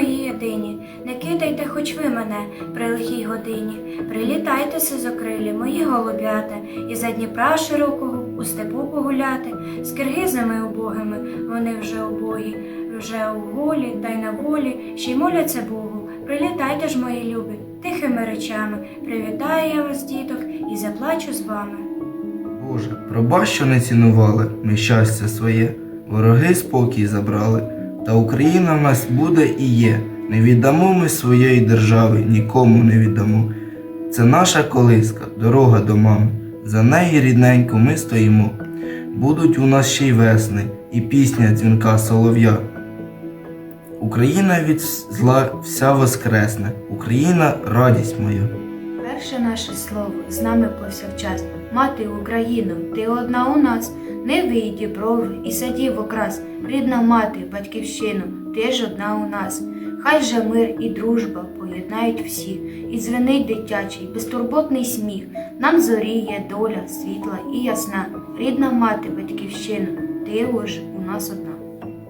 мої, думи мої, ви мої єдині, не кидайте хоч ви мене при лихій годині. Прилітайте сизокрилі, мої голубята, і за Дніпра широкого у степу погуляти, з киргизами убогими вони вже обої, вже у голі та й на волі, ще й моляться Богу. Прилітайте ж, мої любі, тихими речами, привітаю я вас, діток, і заплачу з вами. Боже, пробач, що не цінували ми щастя своє, вороги спокій забрали, та Україна в нас буде і є. Не віддамо ми своєї держави, нікому не віддамо. Це наша колиска, дорога до мами. За неї рідненько ми стоїмо. Будуть у нас ще й весни, і пісня дзвінка солов'я. Україна від зла вся воскресне, Україна радість моя. Перше наше слово з нами повсякчас. Мати Україну, ти одна у нас, не вий діброви і садів окрас. Рідна мати, батьківщину, ти ж одна у нас. Хай же мир і дружба поєднають всіх, і дзвенить дитячий, безтурботний сміх. Нам зоріє доля світла і ясна. Рідна мати, батьківщину, ти уж у нас одна.